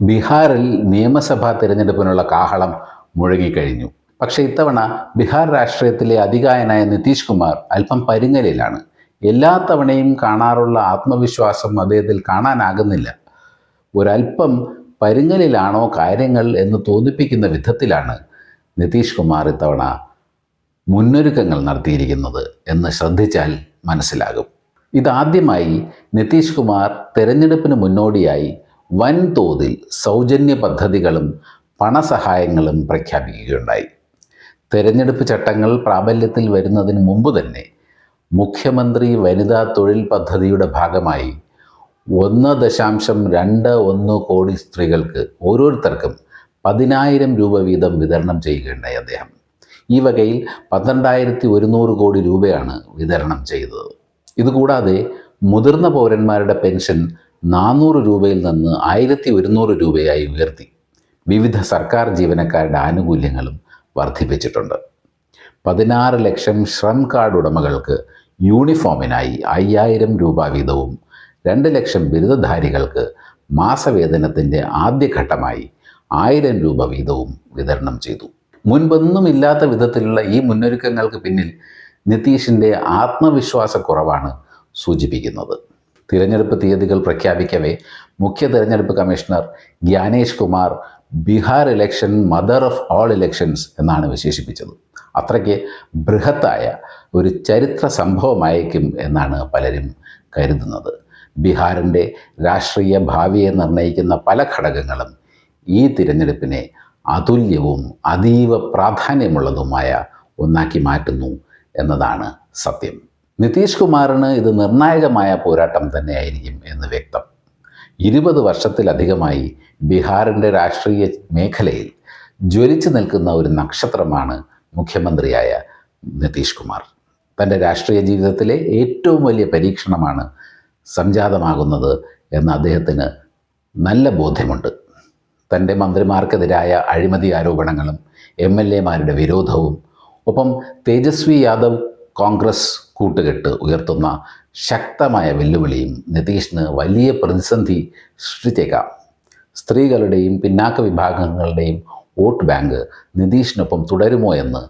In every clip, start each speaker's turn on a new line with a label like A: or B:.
A: ബീഹാറിൽ നിയമസഭാ തിരഞ്ഞെടുപ്പിനുള്ള കാഹളം മുഴങ്ങിക്കഴിഞ്ഞു. പക്ഷെ ഇത്തവണ ബീഹാർ രാഷ്ട്രീയത്തിലെ അധികായനായ നിതീഷ് കുമാർ അല്പം പരിങ്ങലിലാണ്. എല്ലാ തവണയും കാണാറുള്ള ആത്മവിശ്വാസം അദ്ദേഹത്തിൽ കാണാനാകുന്നില്ല. ഒരല്പം പരിങ്ങലിലാണോ കാര്യങ്ങൾ എന്ന് തോന്നിപ്പിക്കുന്ന വിധത്തിലാണ് നിതീഷ് കുമാർ ഇത്തവണ മുന്നൊരുക്കങ്ങൾ നടത്തിയിരിക്കുന്നത് എന്ന് ശ്രദ്ധിച്ചാൽ മനസ്സിലാകും. ഇതാദ്യമായി നിതീഷ് കുമാർ തെരഞ്ഞെടുപ്പിന് മുന്നോടിയായി വൻതോതിൽ സൗജന്യ പദ്ധതികളും പണസഹായങ്ങളും പ്രഖ്യാപിക്കുകയുണ്ടായി. തെരഞ്ഞെടുപ്പ് ചട്ടങ്ങൾ പ്രാബല്യത്തിൽ വരുന്നതിന് മുമ്പ് തന്നെ മുഖ്യമന്ത്രി വനിതാ തൊഴിൽ പദ്ധതിയുടെ ഭാഗമായി ഒന്ന് ദശാംശം രണ്ട് ഒന്ന് കോടി സ്ത്രീകൾക്ക് ഓരോരുത്തർക്കും പതിനായിരം രൂപ വീതം വിതരണം ചെയ്യുകയുണ്ടായി അദ്ദേഹം. ഈ വകയിൽ പന്ത്രണ്ടായിരത്തി ഒരുന്നൂറ് കോടി രൂപയാണ് വിതരണം ചെയ്തത്. ഇതുകൂടാതെ മുതിർന്ന പൗരന്മാരുടെ പെൻഷൻ നാനൂറ് രൂപയിൽ നിന്ന് ആയിരത്തി ഒരുന്നൂറ് രൂപയായി ഉയർത്തി. വിവിധ സർക്കാർ ജീവനക്കാരുടെ ആനുകൂല്യങ്ങളും വർദ്ധിപ്പിച്ചിട്ടുണ്ട്. പതിനാറ് ലക്ഷം ശ്രം കാർഡ് ഉടമകൾക്ക് യൂണിഫോമിനായി അയ്യായിരം രൂപ വീതവും രണ്ട് ലക്ഷം ബിരുദധാരികൾക്ക് മാസവേതനത്തിന്റെ ആദ്യഘട്ടമായി ആയിരം രൂപ വീതവും വിതരണം ചെയ്തു. മുൻപൊന്നുമില്ലാത്ത വിധത്തിലുള്ള ഈ മുന്നൊരുക്കങ്ങൾക്ക് പിന്നിൽ നിതീഷിന്റെ ആത്മവിശ്വാസക്കുറവാണ് സൂചിപ്പിക്കുന്നത്. തിരഞ്ഞെടുപ്പ് തീയതികൾ പ്രഖ്യാപിക്കവേ. മുഖ്യ തിരഞ്ഞെടുപ്പ് commissioner Gyanesh Kumar Bihar election mother of all elections എന്നാണ് വിശേഷിപ്പിച്ചത്. അത്രയ്ക്ക് ബൃഹത്തായ ഒരു ചരിത്ര സംഭവമായേക്കും എന്നാണ് പലരും കരുതുന്നത്. ബീഹാറിന്റെ രാഷ്ട്രീയ ഭാവിയെ നിർണയിക്കുന്ന പല ഘടകങ്ങളും ഈ തിരഞ്ഞെടുപ്പിനെ അതുല്യവും അതീവ പ്രാധാന്യമുള്ളതുമായ ഒന്നാക്കി മാറ്റുന്നു എന്നതാണ് സത്യം. നിതീഷ് കുമാറിന് ഇത് നിർണായകമായ പോരാട്ടം തന്നെയായിരിക്കും എന്ന് വ്യക്തം. ഇരുപത് വർഷത്തിലധികമായി ബീഹാറിന്റെ രാഷ്ട്രീയ മേഖലയിൽ ജ്വലിച്ചു നിൽക്കുന്ന ഒരു നക്ഷത്രമാണ് മുഖ്യമന്ത്രിയായ നിതീഷ് കുമാർ. തന്റെ രാഷ്ട്രീയ ജീവിതത്തിലെ ഏറ്റവും വലിയ പരീക്ഷണമാണ് സംജാതമാകുന്നത് എന്ന് അദ്ദേഹത്തിന് നല്ല ബോധ്യമുണ്ട്. തന്റെ മന്ത്രിമാർക്കെതിരായ അഴിമതി ആരോപണങ്ങളും എം എൽ എമാരുടെ വിരോധവും ഒപ്പം തേജസ്വി യാദവ് കോൺഗ്രസ് കൂട്ടുകെട്ട് ഉയർത്തുന്ന ശക്തമായ വെല്ലുവിളിയും നിതീഷിന് വലിയ പ്രതിസന്ധി സൃഷ്ടിച്ചേക്കാം. സ്ത്രീകളുടെയും പിന്നാക്ക വിഭാഗങ്ങളുടെയും വോട്ട് ബാങ്ക് നിതീഷിനൊപ്പം തുടരുമോ എന്ന്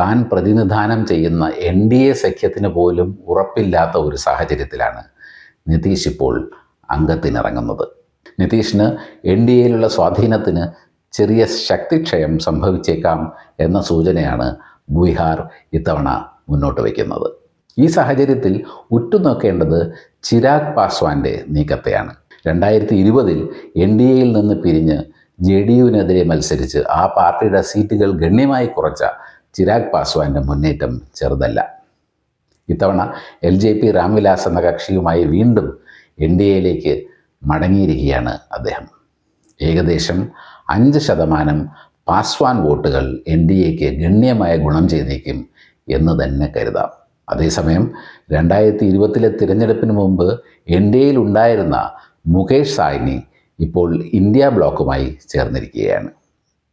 A: താൻ പ്രതിനിധാനം ചെയ്യുന്ന എൻ ഡി എ സഖ്യത്തിന് പോലും ഉറപ്പില്ലാത്ത ഒരു സാഹചര്യത്തിലാണ് നിതീഷ് ഇപ്പോൾ അംഗത്തിനിറങ്ങുന്നത്. നിതീഷിന് എൻ ഡി എയിലുള്ള സ്വാധീനത്തിന് ചെറിയ ശക്തിക്ഷയം സംഭവിച്ചേക്കാം എന്ന സൂചനയാണ് ബീഹാർ ഇത്തവണ മുന്നോട്ട് വയ്ക്കുന്നത്. ഈ സാഹചര്യത്തിൽ ഉറ്റുനോക്കേണ്ടത് ചിരാഗ് പാസ്വാന്റെ നീക്കത്തെയാണ്. രണ്ടായിരത്തി ഇരുപതിൽ എൻ ഡി എയിൽ നിന്ന് പിരിഞ്ഞ് ജെ ഡി യുവിനെതിരെ മത്സരിച്ച് ആ പാർട്ടിയുടെ സീറ്റുകൾ ഗണ്യമായി കുറച്ച ചിരാഗ് പാസ്വാന്റെ മുന്നേറ്റം ചെറുതല്ല. ഇത്തവണ എൽ ജെ പി രാംവിലാസ് എന്ന കക്ഷിയുമായി വീണ്ടും എൻ ഡി എയിലേക്ക് മടങ്ങിയിരിക്കുകയാണ് അദ്ദേഹം. ഏകദേശം അഞ്ച് ശതമാനം പാസ്വാൻ വോട്ടുകൾ എൻ ഡി എക്ക് ഗണ്യമായ ഗുണം ചെയ്തേക്കും എന്ന് തന്നെ കരുതാം. അതേസമയം രണ്ടായിരത്തി ഇരുപത്തിലെ തിരഞ്ഞെടുപ്പിന് മുമ്പ് എൻ ഡി എയിലുണ്ടായിരുന്ന മുകേഷ് സാഹ്നി ഇപ്പോൾ ഇന്ത്യ ബ്ലോക്കുമായി ചേർന്നിരിക്കുകയാണ്.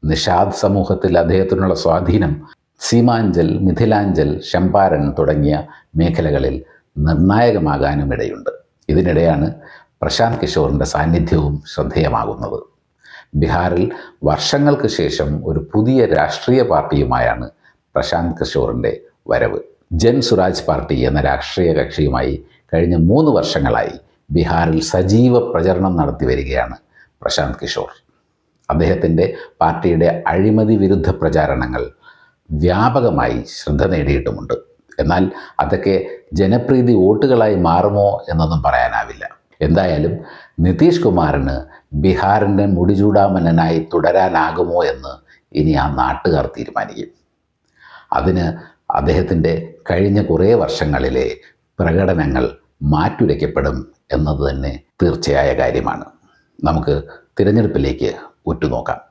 A: നിഷാദ് സമൂഹത്തിൽ അദ്ദേഹത്തിനുള്ള സ്വാധീനം സീമാഞ്ചൽ മിഥിലാഞ്ചൽ ശമ്പാരൻ തുടങ്ങിയ മേഖലകളിൽ നിർണായകമാകാനും ഇടയുണ്ട്. ഇതിനിടെയാണ് പ്രശാന്ത് കിഷോറിന്റെ സാന്നിധ്യവും ശ്രദ്ധേയമാകുന്നത്. ബീഹാറിൽ വർഷങ്ങൾക്ക് ശേഷം ഒരു പുതിയ രാഷ്ട്രീയ പാർട്ടിയുമായാണ് പ്രശാന്ത് കിഷോറിന്റെ വരവ്. ജൻ സുരാജ് പാർട്ടി എന്ന രാഷ്ട്രീയ കക്ഷിയുമായി കഴിഞ്ഞ മൂന്ന് വർഷങ്ങളായി ബീഹാറിൽ സജീവ പ്രചരണം നടത്തി വരികയാണ് പ്രശാന്ത് കിഷോർ. അദ്ദേഹത്തിന്റെ പാർട്ടിയുടെ അഴിമതി വിരുദ്ധ പ്രചാരണങ്ങൾ വ്യാപകമായി ശ്രദ്ധ നേടിയിട്ടുമുണ്ട്. എന്നാൽ അതൊക്കെ ജനപ്രീതി വോട്ടുകളായി മാറുമോ എന്നൊന്നും പറയാനാവില്ല. എന്തായാലും നിതീഷ് കുമാറിന് ബീഹാറിന്റെ മുടിചൂടാമന്നനായി തുടരാനാകുമോ എന്ന് ഇനി ആ നാട്ടുകാർ തീരുമാനിക്കും. അതിന് അദ്ദേഹത്തിന്റെ കഴിഞ്ഞ കുറേ വർഷങ്ങളിലെ പ്രകടനങ്ങൾ മാറ്റുരയ്ക്കപ്പെടും എന്നത് തന്നെ തീർച്ചയായ കാര്യമാണ്. നമുക്ക് തിരഞ്ഞെടുപ്പിലേക്ക് ഉറ്റുനോക്കാം.